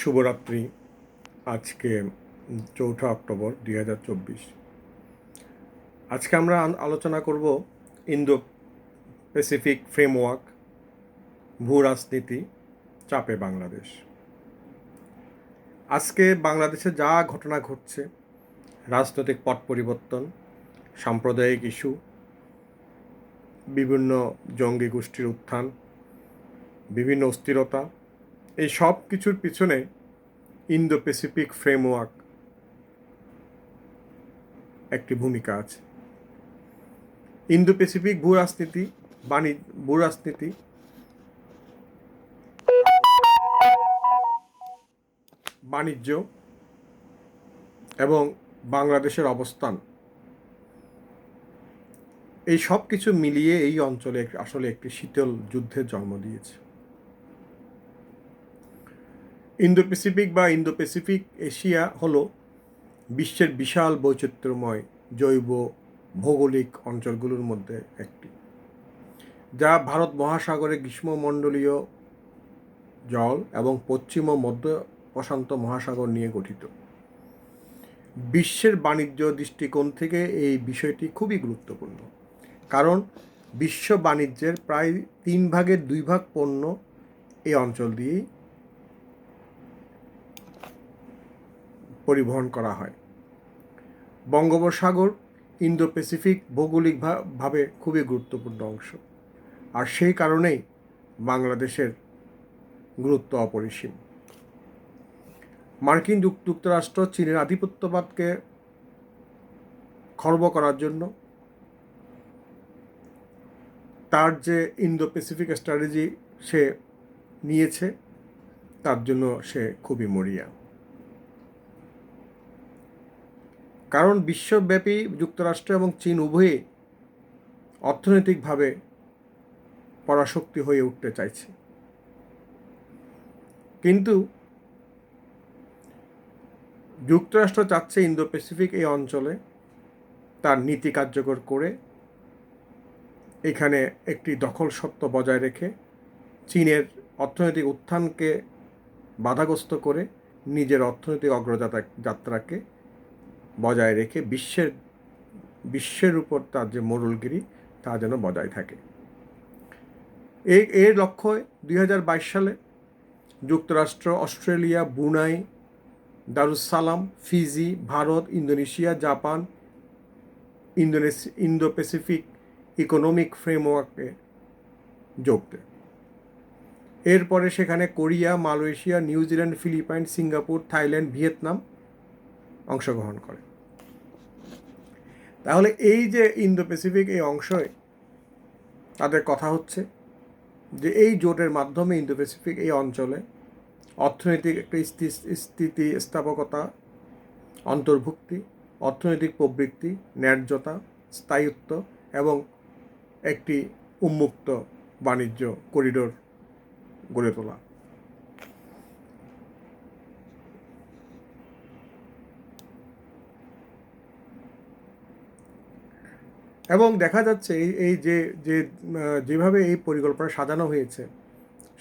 শুভরাত্রি। আজকে চৌঠা অক্টোবর দুই হাজার চব্বিশ। আজকে আমরা আলোচনা করব ইন্দো প্যাসিফিক ফ্রেমওয়ার্ক ভূ রাজনীতি চাপে বাংলাদেশ। আজকে বাংলাদেশে যা ঘটনা ঘটছে, রাজনৈতিক পট পরিবর্তন, সাম্প্রদায়িক ইস্যু, বিভিন্ন জঙ্গি গোষ্ঠীর উত্থান, বিভিন্ন অস্থিরতা এই সব কিছুর পিছনে ইন্দো প্যাসিফিক ফ্রেমওয়ার্ক একটি ভূমিকা আছে। ইন্দো প্যাসিফিক ভূ রাজনীতি বাণিজ্য ভূ রাজনীতি বাণিজ্য এবং বাংলাদেশের অবস্থান। এই সব কিছু মিলিয়ে এই অঞ্চলে আসলে একটি শীতল যুদ্ধের জন্ম দিয়েছে। ইন্দো প্যাসিফিক বা ইন্দো প্যাসিফিক এশিয়া হল বিশ্বের বিশাল বৈচিত্র্যময় জৈব ভৌগোলিক অঞ্চলগুলোর মধ্যে একটি, যা ভারত মহাসাগরে গ্রীষ্মমণ্ডলীয় জল এবং পশ্চিম ও মধ্য প্রশান্ত মহাসাগর নিয়ে গঠিত। বিশ্বের বাণিজ্য দৃষ্টিকোণ থেকে এই বিষয়টি খুবই গুরুত্বপূর্ণ, কারণ বিশ্ব বাণিজ্যের প্রায় তিন ভাগের দুই ভাগ পণ্য এই অঞ্চল দিয়েই পরিবহন করা হয়। বঙ্গোপসাগর ইন্দো প্যাসিফিক ভৌগোলিকভাবে খুবই গুরুত্বপূর্ণ অংশ। আর সেই কারণেই বাংলাদেশের গুরুত্ব অপরিসীম। মার্কিন যুক- যুক্তরাষ্ট্র চীনের আধিপত্যবাদকে খর্ব করার জন্য তার যে ইন্দো প্যাসিফিক স্ট্র্যাটেজি সে নিয়েছে, তার জন্য সে খুবই মরিয়া। কারণ বিশ্বব্যাপী যুক্তরাষ্ট্র এবং চীন উভয়ে অর্থনৈতিকভাবে পরাশক্তি হয়ে উঠতে চাইছে। কিন্তু যুক্তরাষ্ট্র চাচ্ছে ইন্দো প্যাসিফিক এই অঞ্চলে তার নীতি কার্যকর করে, এখানে একটি দখল সত্ত্ব বজায় রেখে চীনের অর্থনৈতিক উত্থানকে বাধাগ্রস্ত করে নিজের অর্থনৈতিক অগ্রযাত্রা যাত্রাকে বজায় রেখে বিশ্বের বিশ্বের উপর তার যে মোড়লগিরি, তা যেন বজায় থাকে। এই এর লক্ষ্য দুই হাজার বাইশ সালে যুক্তরাষ্ট্র, Australia Brunei Darussalam, Fiji, Bharat, Indonesia, Japan, ইন্দোনেশি Indo Pacific economic ফ্রেমওয়ার্কে যোগ দেয়। এরপরে সেখানে Korea, Malaysia, New Zealand, Philippine, Singapore, Thailand, Vietnam অংশগ্রহণ করে। তাহলে এই যে ইন্দো প্যাসিফিক এই অংশে তাদের কথা হচ্ছে যে এই জোটের মাধ্যমে ইন্দো প্যাসিফিক এই অঞ্চলে অর্থনৈতিক একটা স্থি- স্থিতি, স্থাপকতা, অন্তর্ভুক্তি, অর্থনৈতিক প্রবৃত্তি, ন্যায্যতা, স্থায়িত্ব এবং একটি উন্মুক্ত বাণিজ্য করিডোর গড়ে তোলা। এবং দেখা যাচ্ছে এই যে যে যেভাবে এই পরিকল্পনা সাজানো হয়েছে,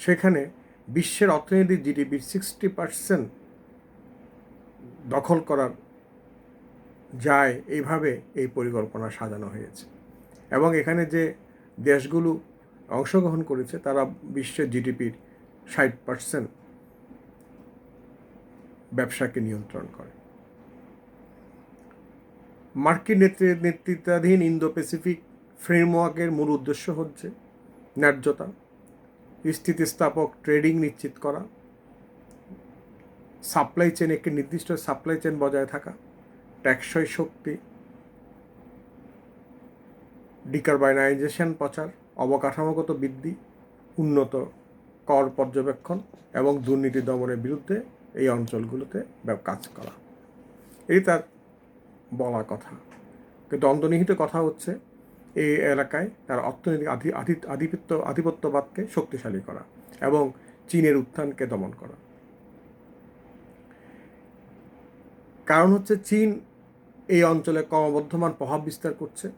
সেখানে বিশ্বের অর্থনীতির জিডিপির সিক্সটি পার্সেন্ট দখল করার যায় এইভাবে এই পরিকল্পনা সাজানো হয়েছে। এবং এখানে যে দেশগুলো অংশগ্রহণ করেছে, তারা বিশ্বের জিডিপির ষাট পার্সেন্ট ব্যবসাকে নিয়ন্ত্রণ করে। মার্কিন নেতৃ- নেতৃত্বাধীন ইন্দো প্যাসিফিক ফ্রেমওয়ার্কের মূল উদ্দেশ্য হচ্ছে ন্যায্যতা, স্থিতিস্থাপক ট্রেডিং নিশ্চিত করা, সাপ্লাই চেন একটি নির্দিষ্ট সাপ্লাই চেন বজায় থাকা, টেকসই শক্তি, ডিকার্বাইনাইজেশন প্রচার, অবকাঠামোগত বৃদ্ধি, উন্নত কর পর্যবেক্ষণ এবং দুর্নীতি দমনের বিরুদ্ধে এই অঞ্চলগুলোতে কাজ করা। এই তার বলা কথা। অন্তর্নিহিত কথা হচ্ছে, এই এলাকায় তার অর্থনৈতিক আধি আধি- আধিপত্য, আধিপত্যবাদকে শক্তিশালী করা এবং চীনের উত্থানকে দমন করা। কারণ হচ্ছে চীন এই অঞ্চলে ক্রমবর্ধমান প্রভাব বিস্তার করছে।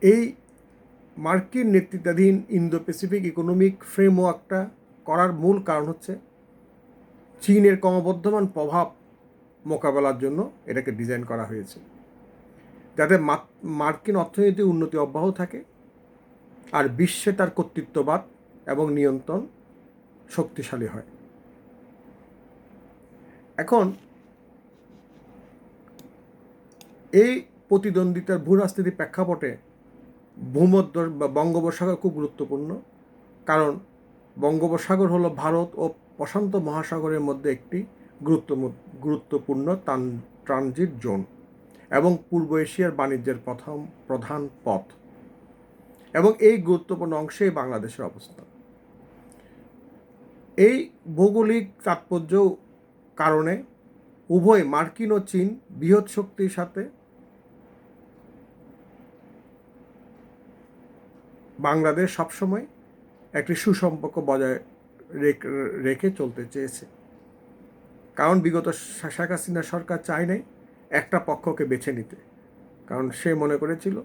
এই মার্কিন নেতৃত্বাধীন ইন্দো প্যাসিফিক ইকোনমিক ফ্রেমওয়ার্কটা করার মূল কারণ হচ্ছে চীনের ক্রমবর্ধমান প্রভাব মোকাবেলার জন্য এটাকে ডিজাইন করা হয়েছে। যাতে মার্কিন অর্থনীতি উন্নতি অব্যাহত থাকে আর বিশ্বে তার কর্তৃত্ববাদ এবং নিয়ন্ত্রণ শক্তিশালী হয়। এখন এই প্রতিদ্বন্দ্বিতার ভূ রাজনীতির প্রেক্ষাপটে ভূমধ্য বা বঙ্গোপসাগর খুব গুরুত্বপূর্ণ, কারণ বঙ্গোপসাগর হলো ভারত ও প্রশান্ত মহাসাগরের মধ্যে একটি গুরুত্ব গুরুত্বপূর্ণ ট্রানজিট জোন এবং পূর্ব এশিয়ার বাণিজ্যের প্রথম, প্রধান পথ এবং এই গুরুত্বপূর্ণ অংশেই বাংলাদেশের অবস্থান। এই ভৌগোলিক তাৎপর্য কারণে উভয় মার্কিন ও চীন বৃহৎ শক্তির সাথে বাংলাদেশ সবসময় একটি সুসম্পর্ক বজায় রেখে চলতে চেয়েছে। কারণ বিগত শেখ হাসিনা সরকার চায় নাই একটা পক্ষকে বেছে নিতে। কারণ সে মনে করেছিল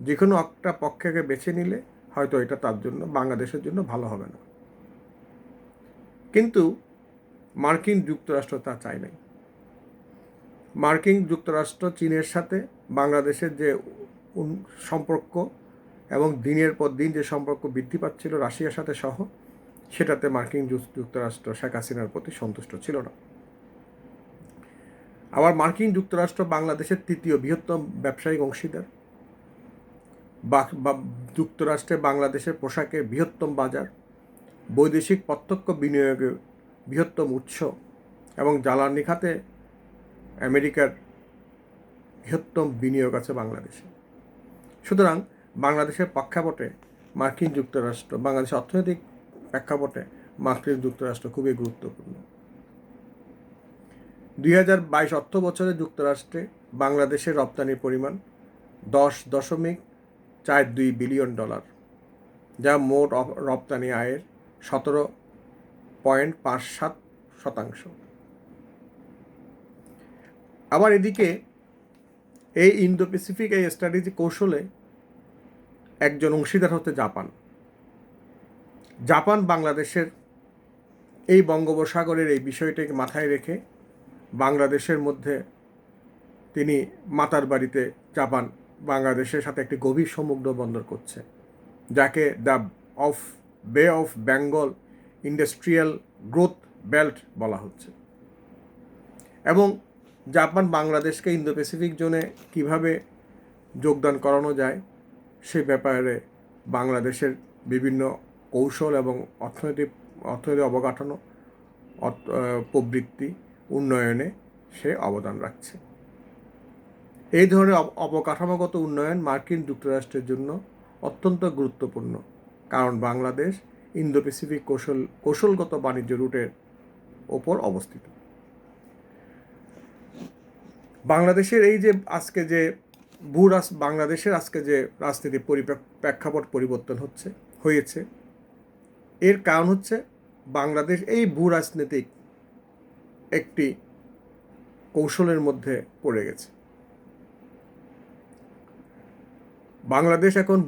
যে কোনো একটা পক্ষকে বেছে নিলে হয়তো এটা তার জন্য, বাংলাদেশের জন্য ভালো হবে না। কিন্তু মার্কিন যুক্তরাষ্ট্র তা চায় নাই। মার্কিন যুক্তরাষ্ট্র চীনের সাথে বাংলাদেশের যে সম্পর্ক এবং দিনের পর দিন যে সম্পর্ক বৃদ্ধি পাচ্ছিল রাশিয়ার সাথে সহ, সেটাতে মার্কিন যুক্তরাষ্ট্র শেখ হাসিনার প্রতি সন্তুষ্ট ছিল না। আবার মার্কিন যুক্তরাষ্ট্র বাংলাদেশের তৃতীয় বৃহত্তম ব্যবসায়িক অংশীদার। যুক্তরাষ্ট্রে বাংলাদেশের পোশাকের বৃহত্তম বাজার, বৈদেশিক প্রত্যক্ষ বিনিয়োগের বৃহত্তম উৎস এবং জ্বালানি খাতে আমেরিকার বৃহত্তম বিনিয়োগ আছে বাংলাদেশে। সুতরাং বাংলাদেশের প্রেক্ষাপটে মার্কিন যুক্তরাষ্ট্র, বাংলাদেশের অর্থনৈতিক প্রেক্ষাপটে মার্কিন যুক্তরাষ্ট্র খুবই গুরুত্বপূর্ণ। দুই হাজার বাইশ অর্থ বছরে যুক্তরাষ্ট্রে বাংলাদেশের রপ্তানির পরিমাণ দশ দশমিক চার দুই বিলিয়ন ডলার, যা মোট রপ্তানি আয়ের সতেরো পয়েন্ট পাঁচ সাত শতাংশ। আবার এদিকে এই ইন্দো প্যাসিফিক এই স্ট্র্যাটেজি কৌশলে একজন অংশীদার হতে জাপান। জাপান বাংলাদেশের এই বঙ্গোপসাগরের এই বিষয়টাকে মাথায় রেখে বাংলাদেশের মধ্যে তিনি মাতার বাড়িতে জাপান বাংলাদেশের সাথে একটি গভীর সমুদ্র বন্দর করছে, যাকে the of, bay of Bengal industrial growth belt বলা হচ্ছে। এবং জাপান বাংলাদেশকে ইন্দো প্যাসিফিক জোনে কীভাবে যোগদান করানো যায় সে ব্যাপারে বাংলাদেশের বিভিন্ন কৌশল এবং অর্থনৈতিক অর্থনৈতিক অবকাঠামো প্রবৃত্তি, উন্নয়নে সে অবদান রাখছে। এই ধরনের অবকাঠামোগত উন্নয়ন মার্কিন যুক্তরাষ্ট্রের জন্য অত্যন্ত গুরুত্বপূর্ণ, কারণ বাংলাদেশ ইন্দো প্যাসিফিক কৌশল, কৌশলগত বাণিজ্য রুটের ওপর অবস্থিত। বাংলাদেশের এই যে আজকে যে ভূ বাংলাদেশের আজকে যে রাজনীতির প্রেক্ষাপট পরিবর্তন হচ্ছে, হয়েছে, এর কারণ হচ্ছে বাংলাদেশ এই ভূ রাজনৈতিক একটি কৌশলের মধ্যে পড়ে গেছে। বাংলাদেশ এখন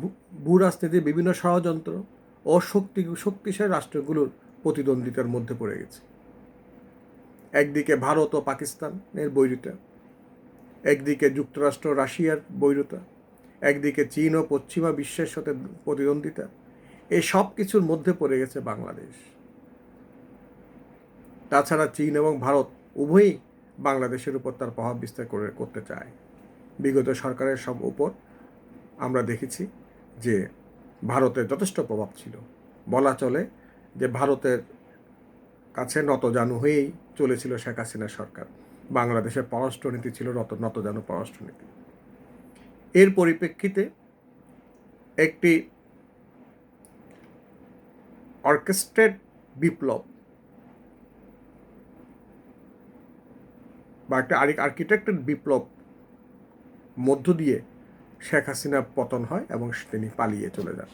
ভূ রাজনীতির বিভিন্ন ষড়যন্ত্র ও শক্তি শক্তিশালী রাষ্ট্রগুলোর প্রতিদ্বন্দ্বিতার মধ্যে পড়ে গেছে। একদিকে ভারত ও পাকিস্তানের বৈরিতা একদিকে যুক্তরাষ্ট্র রাশিয়ার বৈরতা, একদিকে চীন ও পশ্চিমা বিশ্বের সাথে প্রতিদ্বন্দ্বিতা এই সব কিছুর মধ্যে পড়ে গেছে বাংলাদেশ। তাছাড়া চীন এবং ভারত উভয়ই বাংলাদেশের উপর তার প্রভাব বিস্তার করে করতে চায়। বিগত সরকারের সব উপর আমরা দেখেছি যে ভারতের যথেষ্ট প্রভাব ছিল। বলা চলে যে ভারতের কাছে নতজানু হয়েই চলেছিল শেখ হাসিনা সরকার। বাংলাদেশের পররাষ্ট্রনীতি ছিল রত নতজানু পররাষ্ট্রনীতি এর পরিপ্রেক্ষিতে একটি অর্কেস্ট্রেট বিপ্লব বা একটা আরেক আর্কিটেক্টেড বিপ্লব মধ্য দিয়ে শেখ হাসিনার পতন হয় এবং তিনি পালিয়ে চলে যান।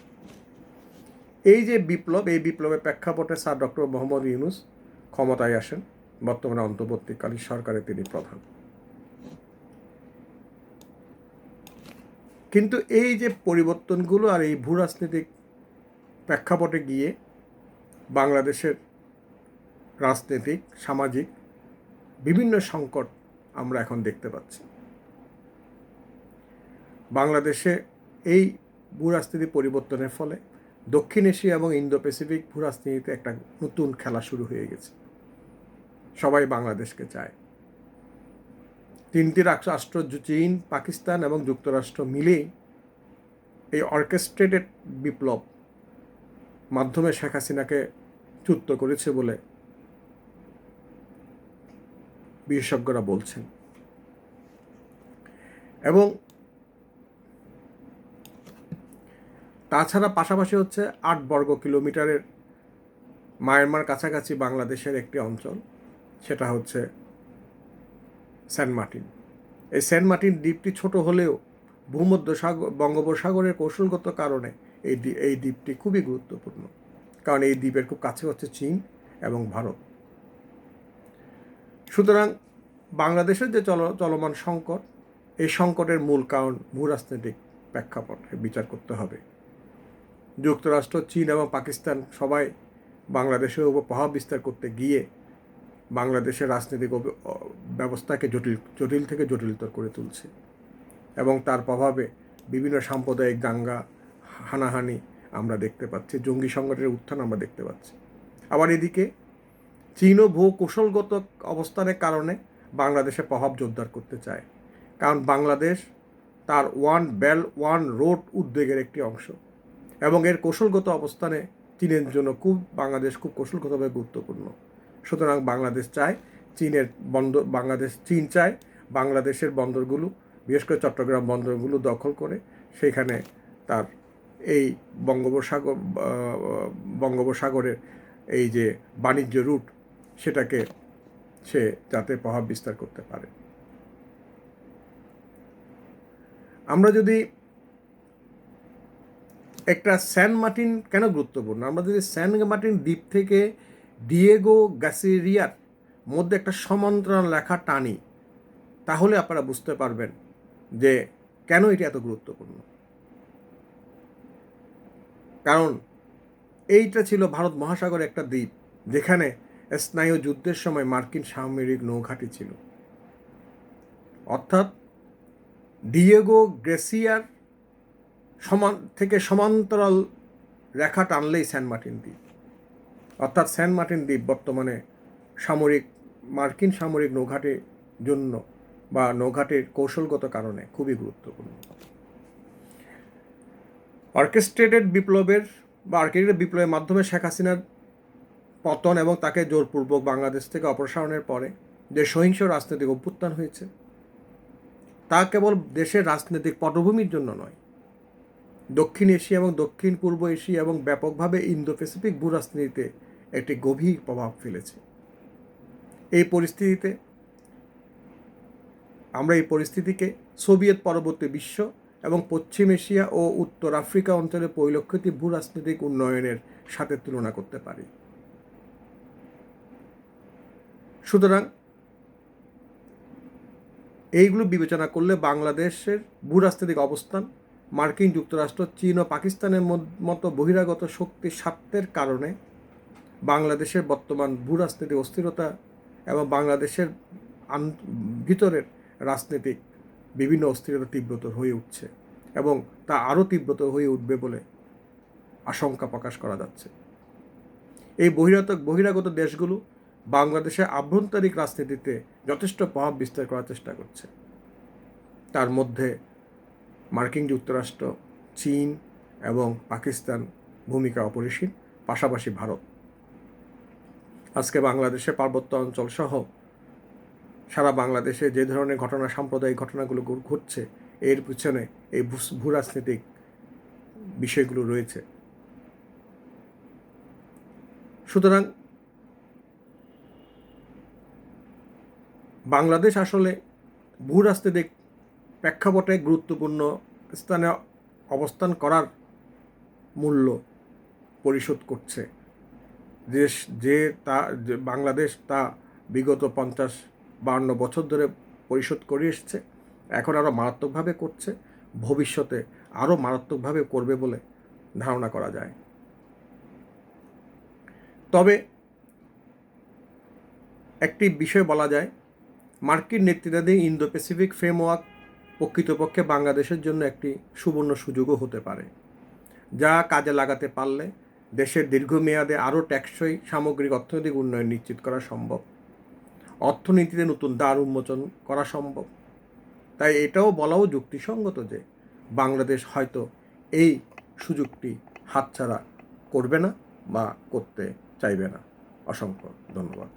এই যে বিপ্লব, এই বিপ্লবের প্রেক্ষাপটে স্যার ডক্টর মোহাম্মদ ইউনুস ক্ষমতায় আসেন। বর্তমানে অন্তর্বর্তীকালীন সরকারে তিনি প্রধান। কিন্তু এই যে পরিবর্তনগুলো আর এই ভূ রাজনৈতিক প্রেক্ষাপটে গিয়ে বাংলাদেশের রাজনৈতিক, সামাজিক বিভিন্ন সংকট আমরা এখন দেখতে পাচ্ছি। বাংলাদেশে এই ভূ রাজনীতি পরিবর্তনের ফলে দক্ষিণ এশিয়া এবং ইন্দো প্যাসিফিক ভূরাজনীতিতে একটা নতুন খেলা শুরু হয়ে গেছে। সবাই বাংলাদেশকে চায়। তিনটি রাষ্ট্র চীন, পাকিস্তান এবং যুক্তরাষ্ট্র মিলেই এই অর্কেস্ট্রেটেড বিপ্লব মাধ্যমে শেখ হাসিনাকে চ্যুত করেছে বলে বিশেষজ্ঞরা বলছেন। এবং তাছাড়া পাশাপাশি হচ্ছে আট বর্গ কিলোমিটারের মায়ানমার কাছাকাছি বাংলাদেশের একটি অঞ্চল। সেটা হচ্ছে সেন্ট মার্টিন। এই সেন্ট মার্টিন দ্বীপটি ছোট হলেও ভূমধ্য সাগর বঙ্গোপসাগরের কৌশলগত কারণে এই এই দ্বীপটি খুবই গুরুত্বপূর্ণ। কারণ এই দ্বীপের খুব কাছে হচ্ছে চীন এবং ভারত। সুতরাং বাংলাদেশের যে চল চলমান সংকট, এই সংকটের মূল কারণ ভূরাজনৈতিক প্রেক্ষাপট বিচার করতে হবে। যুক্তরাষ্ট্র, চীন এবং পাকিস্তান সবাই বাংলাদেশের উপর প্রভাব বিস্তার করতে গিয়ে বাংলাদেশের রাজনৈতিক ব্যবস্থাকে জটিল জটিল থেকে জটিলতর করে তুলছে এবং তার প্রভাবে বিভিন্ন সাম্প্রদায়িক দাঙ্গা হানাহানি আমরা দেখতে পাচ্ছি, জঙ্গি সংগঠনের উত্থান আমরা দেখতে পাচ্ছি। আবার এদিকে চীনও ভূ কৌশলগত অবস্থানের কারণে বাংলাদেশে প্রভাব জোরদার করতে চায়, কারণ বাংলাদেশ তার ওয়ান বেল, ওয়ান রোড উদ্বেগের একটি অংশ এবং এর কৌশলগত অবস্থানে চীনের জন্য খুব, বাংলাদেশ খুব কৌশলগতভাবে গুরুত্বপূর্ণ। সুতরাং বাংলাদেশ চায়, চীনের বন্দর, বাংলাদেশ, চীন চায়, বাংলাদেশের বন্দরগুলো, বিশেষ করে চট্টগ্রাম বন্দরগুলো দখল করে, সেখানে তার এই বঙ্গোপসাগর বঙ্গোপসাগরের এই যে বাণিজ্য রুট, সেটাকে সে যাতে প্রভাব বিস্তার করতে পারে। আমরা যদি একটা স্যান মার্টিন কেন গুরুত্বপূর্ণ? আমরা যদি স্যান মার্টিন দ্বীপ থেকে ডিয়েগো গ্যাসেরিয়ার মধ্যে একটা সমান্তরাল লেখা টানি, তাহলে আপনারা বুঝতে পারবেন যে কেন এটি এত গুরুত্বপূর্ণ। কারণ এইটা ছিল ভারত মহাসাগরের একটা দ্বীপ, যেখানে স্নায়ু যুদ্ধের সময় মার্কিন সামরিক নৌঘাটি ছিল। অর্থাৎ ডিয়েগো গ্রেসিয়ার সমান, থেকে সমান্তরাল রেখা টানলেই সেন্ট মার্টিন দ্বীপ। অর্থাৎ স্যান মার্টিন দ্বীপ বর্তমানে সামরিক, মার্কিন সামরিক নৌঘাটির জন্য বা নৌঘাটির কৌশলগত কারণে খুবই গুরুত্বপূর্ণ। অর্কেস্ট্রেটেড বিপ্লবের বা অর্কেস্ট্রেটেড বিপ্লবের মাধ্যমে শেখ হাসিনার পতন এবং তাকে জোরপূর্বক বাংলাদেশ থেকে অপসারণের পরে যে সহিংস রাজনৈতিক অভ্যুত্থান হয়েছে, তা কেবল দেশের রাজনৈতিক পটভূমির জন্য নয়। দক্ষিণ এশিয়া এবং দক্ষিণ পূর্ব এশিয়া এবং ব্যাপকভাবে ইন্দো প্যাসিফিক ভূরাজনীতিতে একটি গভীর প্রভাব ফেলেছে। এই পরিস্থিতিতে আমরা এই পরিস্থিতিকে সোভিয়েত পরবর্তী বিশ্ব এবং পশ্চিম এশিয়া ও উত্তর আফ্রিকা অঞ্চলে পরিলক্ষিত ভূরাজনৈতিক উন্নয়নের সাথে তুলনা করতে পারি। সুতরাং এইগুলো বিবেচনা করলে বাংলাদেশের ভূরাজনৈতিক অবস্থান, মার্কিন যুক্তরাষ্ট্র, চীন ও পাকিস্তানের মতো বহিরাগত শক্তির স্বার্থের কারণে বাংলাদেশের বর্তমান ভূরাজনৈতিক অস্থিরতা এবং বাংলাদেশের ভিতরের রাজনৈতিক বিভিন্ন অস্থিরতা তীব্রতর হয়ে উঠছে এবং তা আরও তীব্রতর হয়ে উঠবে বলে আশঙ্কা প্রকাশ করা যাচ্ছে। এই বহিরাত বহিরাগত দেশগুলো বাংলাদেশের আভ্যন্তরিক রাজনীতিতে যথেষ্ট প্রভাব বিস্তার করার চেষ্টা করছে। তার মধ্যে মার্কিন যুক্তরাষ্ট্র, চীন এবং পাকিস্তান ভূমিকা অপরিসীম, পাশাপাশি ভারত। আজকে বাংলাদেশের পার্বত্য অঞ্চল সহ সারা বাংলাদেশে যে ধরনের ঘটনা, সাম্প্রদায়িক ঘটনাগুলো ঘটছে, এর পিছনে এই ভূরাজনৈতিক বিষয়গুলো রয়েছে। সুতরাং বাংলাদেশ আসলে ভূরাজনৈতিক প্রেক্ষাপটে গুরুত্বপূর্ণ স্থানে অবস্থান করার মূল্য পরিশোধ করছে। দেশ যে তা বাংলাদেশ তা বিগত পঞ্চাশ বান্ন বছর ধরে পরিশোধ করে এসছে, এখন আরও মারাত্মকভাবে করছে, ভবিষ্যতে আরও মারাত্মকভাবে করবে বলে ধারণা করা যায়। তবে একটি বিষয় বলা যায়, মার্কিন নেতৃত্বাধীন ইন্দো প্যাসিফিক ফ্রেমওয়ার্ক প্রকৃতপক্ষে বাংলাদেশের জন্য একটি সুবর্ণ সুযোগও হতে পারে, যা কাজে লাগাতে পারলে দেশের দীর্ঘমেয়াদে আরও টেকসই সামগ্রিক অর্থনৈতিক উন্নয়ন নিশ্চিত করা সম্ভব। অর্থনীতিতে নতুন দ্বার উন্মোচন করা সম্ভব। তাই এটাও বলাও যুক্তিসঙ্গত যে বাংলাদেশ হয়তো এই সুযোগটি হাতছাড়া করবে না বা করতে চাইবে না। অসংখ্য ধন্যবাদ।